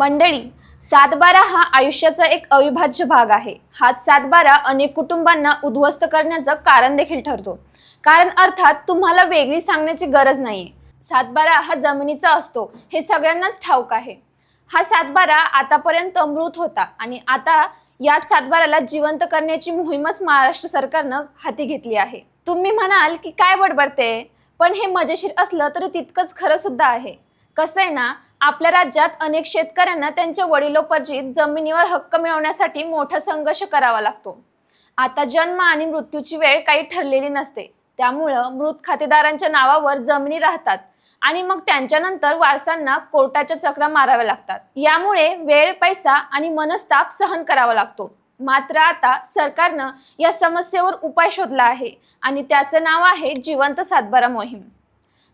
मंडळी सातबारा हा आयुष्याचा एक अविभाज्य भाग आहे. हाच सातबारा अनेक कुटुंबांना उद्ध्वस्त करण्याचं कारण देखील ठरतो. कारण अर्थात तुम्हाला वेगळी सांगण्याची गरज नाहीये. सातबारा हा जमिनीचा असतो हे सगळ्यांनाच ठाऊक आहे. हा सातबारा आतापर्यंत मृत होता आणि आता याच सातबाराला जिवंत करण्याची मोहीमच महाराष्ट्र सरकारनं हाती घेतली आहे. तुम्ही म्हणाल की काय बडबडते? पण हे मजेशीर असलं तरी तितकंच खरं सुद्धा आहे. कसं आहे ना आपल्या राज्यात अनेक शेतकऱ्यांना त्यांच्या वडिलोपर्जित जमिनीवर हक्क मिळवण्यासाठी मोठा संघर्ष करावा लागतो. आता जन्म आणि मृत्यूची वेळ काही ठरलेली नसते. त्यामुळं मृत खातेदारांच्या नावावर जमिनी राहतात आणि मग त्यांच्यानंतर वारसांना कोर्टाच्या चक्रा माराव्या लागतात. यामुळे वेळ पैसा आणि मनस्ताप सहन करावा लागतो. मात्र आता सरकारनं या समस्येवर उपाय शोधला आहे आणि त्याचं नाव आहे जिवंत सातबारा मोहीम.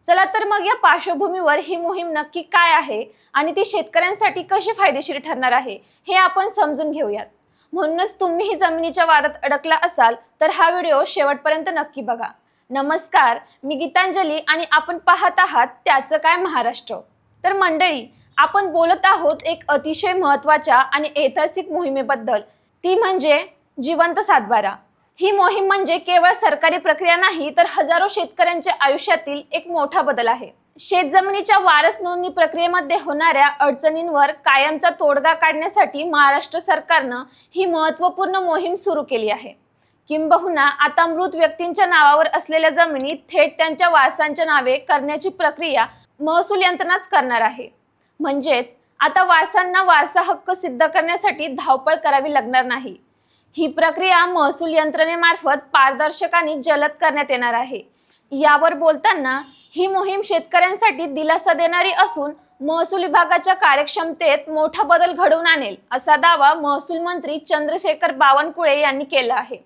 चला तर मग या पार्श्वभूमीवर ही मोहीम नक्की काय आहे आणि ती शेतकऱ्यांसाठी कशी फायदेशीर ठरणार आहे हे आपण समजून घेऊयात. म्हणूनच तुम्ही ही जमिनीच्या वादात अडकला असाल तर हा व्हिडिओ शेवटपर्यंत नक्की बघा. नमस्कार मी गीतांजली आणि आपण पाहत आहात त्याचं काय महाराष्ट्र. तर मंडळी आपण बोलत आहोत एक अतिशय महत्त्वाच्या आणि ऐतिहासिक मोहिमेबद्दल. ती म्हणजे जिवंत सातबारा. ही मोहीम म्हणजे केवळ सरकारी प्रक्रिया नाही तर हजारो शेतकऱ्यांच्या आयुष्यातील एक मोठा बदल आहे. शेतजमिनीच्या वारस नोंदणी प्रक्रियेमध्ये होणाऱ्या अडचणींवर कायमचा तोडगा काढण्यासाठी महाराष्ट्र सरकारनं ही महत्त्वपूर्ण मोहीम सुरू केली आहे. किंबहुना आता मृत व्यक्तींच्या नावावर असलेल्या जमिनी थेट त्यांच्या वारसांच्या नावे करण्याची प्रक्रिया महसूल यंत्रणाच करणार आहे. म्हणजेच आता वारसांना वारसा हक्क सिद्ध करण्यासाठी धावपळ करावी लागणार नाही. ही प्रक्रिया महसूल यंत्रणेमार्फत पारदर्शक आणि जलद करण्यात येणार आहे. यावर बोलताना ही मोहीम शेतकऱ्यांसाठी दिलासा देणारी असून महसूल विभागाच्या कार्यक्षमतेत मोठा बदल घडवून आणेल असा दावा महसूल मंत्री चंद्रशेखर बावनकुळे यांनी केला आहे.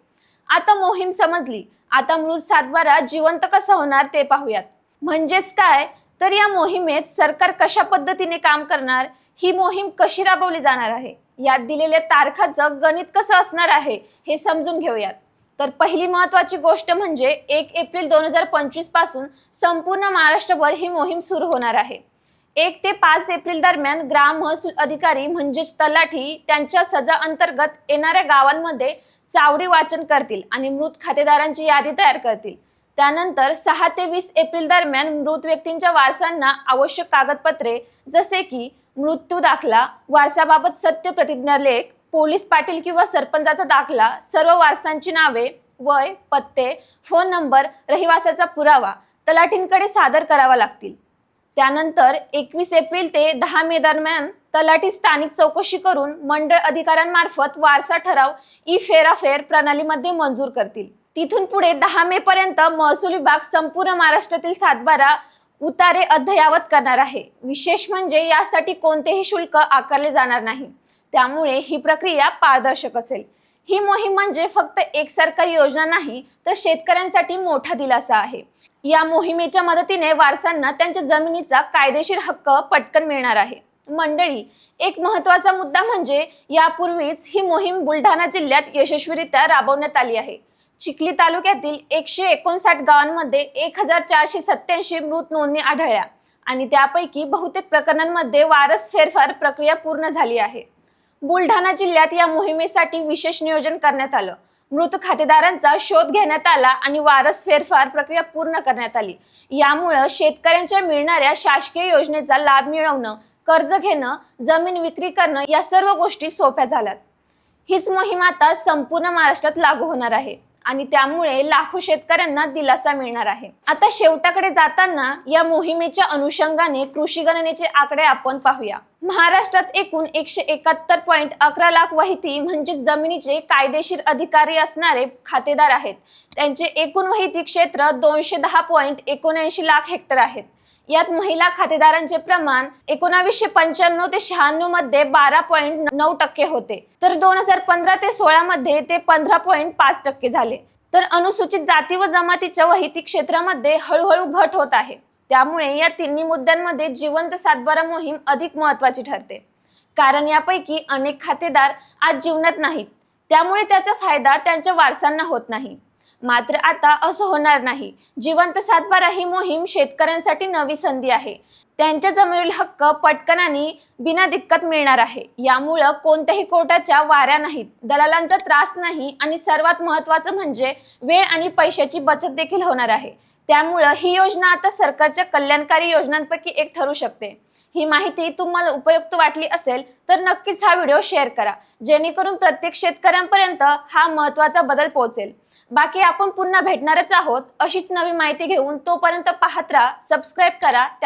आता मोहीम समजली. आता मृत सातबारा जिवंत कसा होणार ते पाहूयात. म्हणजेच काय? तर या मोहिमेत सरकार कशा पद्धतीने काम करणार? ही मोहीम कशी राबवली जाणार आहे? यात दिलेल्या तारखाचं गणित कसं असणार आहे हे समजून घेऊयात. तर पहिली महत्वाची गोष्ट म्हणजे एक एप्रिल दोन हजार पंचवीसपासून संपूर्ण महाराष्ट्रभर ही मोहीम सुरू होणार आहे. एक ते पाच एप्रिल दरम्यान ग्राम महसूल अधिकारी म्हणजेच तलाठी त्यांच्या सजा अंतर्गत येणाऱ्या गावांमध्ये चावडी वाचन करतील आणि मृत खातेदारांची यादी तयार करतील. त्यानंतर सहा ते वीस एप्रिल दरम्यान मृत व्यक्तींच्या वारसांना आवश्यक कागदपत्रे जसे की मृत्यू दाखला वारसाबाबत सत्य प्रतिज्ञा लेख पोलीस पाटील किंवा सरपंचाचा दाखला सर्व वारसांची नावे वय पत्ते फोन नंबर रहिवासाचा पुरावा तलाठींकडे सादर करावा लागतील. त्यानंतर एकवीस एप्रिल ते दहा मे दरम्यान तलाठी स्थानिक चौकशी करून मंडळ अधिकाऱ्यांमार्फत वारसा ठराव ई फेराफेर प्रणालीमध्ये मंजूर करतील. तिथून पुढे दहा मे पर्यंत महसूल विभाग संपूर्ण महाराष्ट्रातील सातबारा उतारे अद्ययावत करणार आहे. विशेष म्हणजे यासाठी कोणतेही शुल्क आकारले जाणार नाही. त्यामुळे ही प्रक्रिया पारदर्शक असेल. ही मोहीम म्हणजे फक्त एक सरकारी योजना नाही तर शेतकऱ्यांसाठी मोठा दिलासा आहे. या मोहिमेच्या मदतीने वारसांना त्यांच्या जमिनीचा कायदेशीर हक्क पटकन मिळणार आहे. मंडळी एक महत्त्वाचा मुद्दा म्हणजे यापूर्वीच ही मोहीम बुलढाणा जिल्ह्यात यशस्वीरित्या राबवण्यात आली आहे. चिखली तालुक्यातील एकशे एकोणसाठ गावांमध्ये एक हजार चारशे सत्याऐंशी मृत नोंदणी आढळल्या आणि त्यापैकी बहुतेक प्रकरणांमध्ये वारस फेरफार प्रक्रिया पूर्ण झाली आहे. बुलढाणा जिल्ह्यात या मोहिमेसाठी विशेष नियोजन करण्यात आलं. मृत खातेदारांचा शोध घेण्यात आला आणि वारस फेरफार प्रक्रिया पूर्ण करण्यात आली. यामुळं शेतकऱ्यांच्या मिळणाऱ्या शासकीय योजनेचा लाभ मिळवणं कर्ज घेणं जमीन विक्री करणं या सर्व गोष्टी सोप्या झाल्यात. हीच मोहीम आता संपूर्ण महाराष्ट्रात लागू होणार आहे. आणि त्यामुळे लाखो शेतकऱ्यांना दिलासा मिळणार आहे. आता शेवटाकडे जाताना या मोहिमेच्या अनुषंगाने कृषी गणनेचे आकडे आपण पाहूया. महाराष्ट्रात एकूण एकशे एकाहत्तर पॉईंट अकरा लाख वहिती म्हणजे जमिनीचे कायदेशीर अधिकारी असणारे खातेदार आहेत. त्यांचे एकूण वहिती क्षेत्र दोनशे दहा पॉईंट एकोणऐंशी लाख हेक्टर आहेत. यात महिला खातेदारांचे प्रमाण एकोणावीसशे पंच्याण्णव ते शहाण्णवमध्ये बारा पॉईंट नऊ टक्के होते. तर दोन हजार पंधरा ते सोळा मध्ये ते पंधरा पॉईंट पाच टक्के झाले. तर अनुसूचित जाती व जमातीच्या वहिती क्षेत्रामध्ये हळूहळू घट होत आहे. त्यामुळे या तिन्ही मुद्द्यांमध्ये जिवंत सातबारा मोहीम अधिक महत्वाची ठरते. कारण यापैकी अनेक खातेदार आज जीवनात नाहीत. त्यामुळे त्याचा फायदा त्यांच्या वारसांना होत नाही. मात्र आता असं होणार नाही. जिवंत सातबारा ही मोहीम शेतकऱ्यांसाठी नवी संधी आहे. त्यांच्या जमिनील हक्क पटकन आणि बिना दिक्कत मिळणार आहे. यामुळं कोणत्याही कोर्टाच्या वाऱ्या नाहीत. दलालांचा त्रास नाही आणि सर्वात महत्त्वाचं म्हणजे वेळ आणि पैशाची बचत देखील होणार आहे. त्यामुळं ही योजना आता सरकारच्या कल्याणकारी योजनांपैकी एक ठरू शकते. ही माहिती तुम्हाला उपयुक्त वाटली असेल तर नक्कीच हा व्हिडिओ शेअर करा. जेणेकरून प्रत्येक शेतकऱ्यांपर्यंत हा महत्त्वाचा बदल पोहोचेल. बाकी आपण पुन्हा भेटणारच आहोत अशीच नवी माहिती घेऊन तोपर्यंत पाहत राहा सबस्क्राईब करा.